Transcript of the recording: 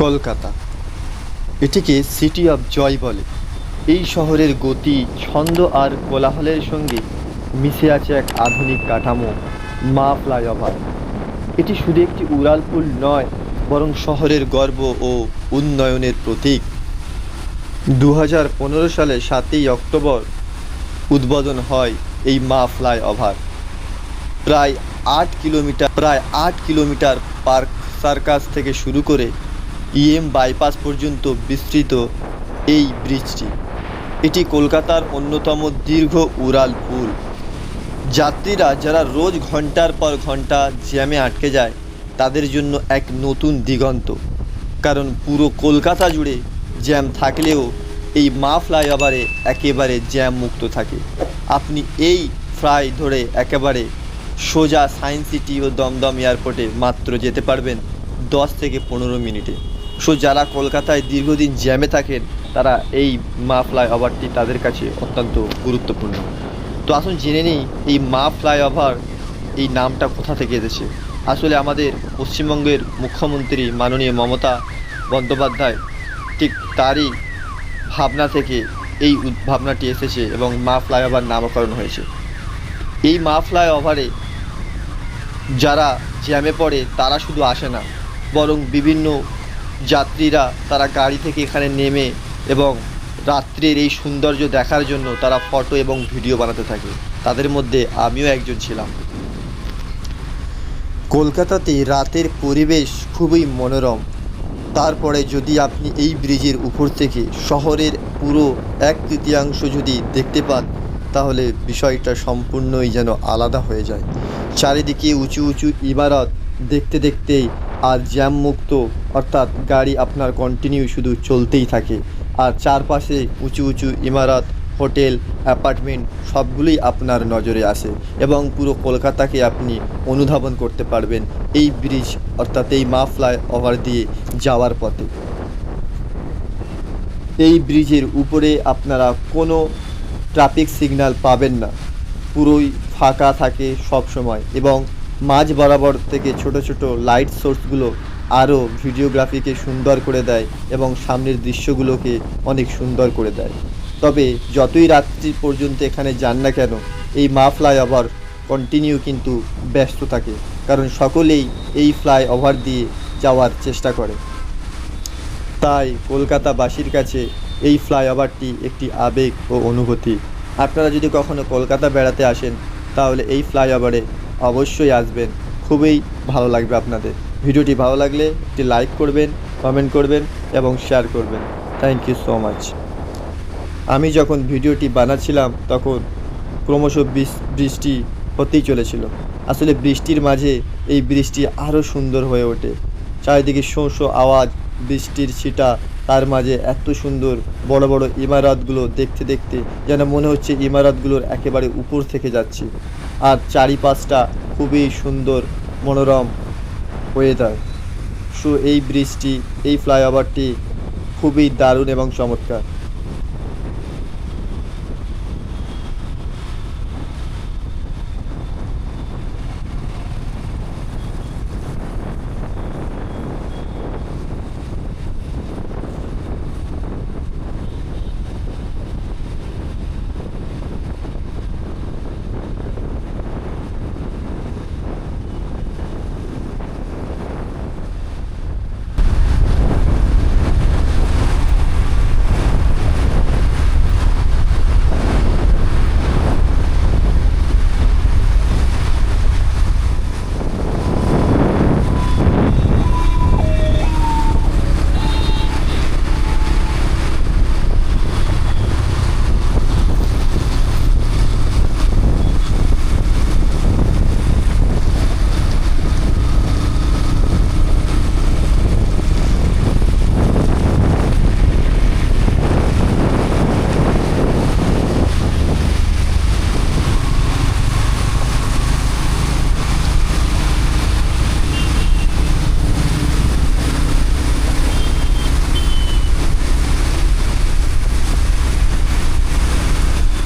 কলকাতা। এটিকে city of joy বলে। এই শহরের গতি, ছন্দ আর কোলাহলের সঙ্গে মিশে আছে এক আধুনিক কাঠামো, মা ফ্লাইওভার। এটি শুধু একটি উড়ালপুল নয়, বরং শহরের গর্ব ও উন্নয়নের প্রতীক। দু হাজার পনেরো সালে সাতই অক্টোবর উদ্বোধন হয় এই মা ফ্লাইওভার। প্রায় আট কিলোমিটার, প্রায় আট কিলোমিটার পার্ক সার্কাস থেকে শুরু করে ইএম বাইপাস পর্যন্ত বিস্তৃত এই ব্রিজটি। এটি কলকাতার অন্যতম দীর্ঘ উড়াল পুল। যাত্রীরা যারা রোজ ঘণ্টার পর ঘণ্টা জ্যামে আটকে যায়, তাদের জন্য এক নতুন দিগন্ত। কারণ পুরো কলকাতা জুড়ে জ্যাম থাকলেও এই মা ফ্লাইওভারে একেবারে জ্যাম মুক্ত থাকে। আপনি এই ফ্লাই ধরে একেবারে সোজা সায়েন্স সিটি ও দমদম এয়ারপোর্টে মাত্র যেতে পারবেন দশ থেকে পনেরো মিনিটে। সো যারা কলকাতায় দীর্ঘদিন জ্যামে থাকেন, তারা এই মা ফ্লাইওভারটি তাদের কাছে অত্যন্ত গুরুত্বপূর্ণ। তো আসুন জেনে নিই, এই মা ফ্লাইওভার এই নামটা কোথা থেকে এসেছে? আসলে আমাদের পশ্চিমবঙ্গের মুখ্যমন্ত্রী মাননীয় মমতা বন্দ্যোপাধ্যায় ঠিক তারই ভাবনা থেকে এই উদ- ভাবনাটি এসেছে এবং মা ফ্লাইওভার নামকরণ হয়েছে। এই মা ফ্লাইওভারে যারা জ্যামে পড়ে তারা শুধু আসে না, বরং বিভিন্ন যাত্রীরা তারা গাড়ি থেকে এখানে নেমে এবং রাত্রের এই সৌন্দর্য দেখার জন্য তারা ফটো এবং ভিডিও বানাতে থাকে। তাদের মধ্যে আমিও একজন ছিলাম। কলকাতাতে রাতের পরিবেশ খুবই মনোরম। তারপরে যদি আপনি এই ব্রিজের উপর থেকে শহরের পুরো এক তৃতীয়াংশ যদি দেখতে পান, তাহলে বিষয়টা সম্পূর্ণই যেন আলাদা হয়ে যায়। চারিদিকে উঁচু উঁচু ইমারত দেখতে দেখতেই আর জ্যাম মুক্ত অর্থাৎ গাড়ি আপনার কন্টিনিউ শুধু চলতেই থাকে। আর চারপাশে উঁচু উঁচু ইমারত, হোটেল, অ্যাপার্টমেন্ট সবগুলোই আপনার নজরে আসে এবং পুরো কলকাতাকে আপনি অনুধাবন করতে পারবেন এই ব্রিজ অর্থাৎ এই মা ফ্লাই ওভার দিয়ে যাওয়ার পথে। এই ব্রিজের উপরে আপনারা কোনো ট্রাফিক সিগন্যাল পাবেন না। পুরোই ফাঁকা থাকে সব সময় এবং মাঝ বরাবর থেকে ছোট ছোট লাইট সোর্সগুলো আরও ভিডিওগ্রাফিকে সুন্দর করে দেয় এবং সামনের দৃশ্যগুলোকে অনেক সুন্দর করে দেয়। তবে যতই রাত্রি পর্যন্ত এখানে যান না কেন, এই মা ফ্লাইওভার কন্টিনিউ কিন্তু ব্যস্ত থাকে, কারণ সকলেই এই ফ্লাইওভার দিয়ে যাওয়ার চেষ্টা করে। তাই কলকাতাবাসীর কাছে এই ফ্লাইওভারটি একটি আবেগ ও অনুভূতি। আপনারা যদি কখনো কলকাতা বেড়াতে আসেন, তাহলে এই ফ্লাইওভারে অবশ্যই আসবেন। খুবই ভালো লাগবে আপনাদের। ভিডিওটি ভালো লাগলে একটি লাইক করবেন কমেন্ট করবেন এবং শেয়ার করবেন। থ্যাংক ইউ সো মাচ আমি যখন ভিডিওটি বানাচ্ছিলাম, তখন ক্রমশ বৃষ- বৃষ্টি হতেই চলেছিল। আসলে বৃষ্টির মাঝে এই বৃষ্টি আরও সুন্দর হয়ে ওঠে। চারিদিকে শোঁ শোঁ আওয়াজ, বৃষ্টির ছিটা, তার মাঝে এত সুন্দর বড় বড় ইমারতগুলো দেখতে দেখতে যেন মনে হচ্ছে ইমারতগুলোর একেবারে উপর থেকে যাচ্ছি। আর চারিপাশটা খুবই সুন্দর, মনোরম ওয়েদার সো এই ব্রিজটি এই ফ্লাইওভারটি খুবই দারুণ এবং চমৎকার।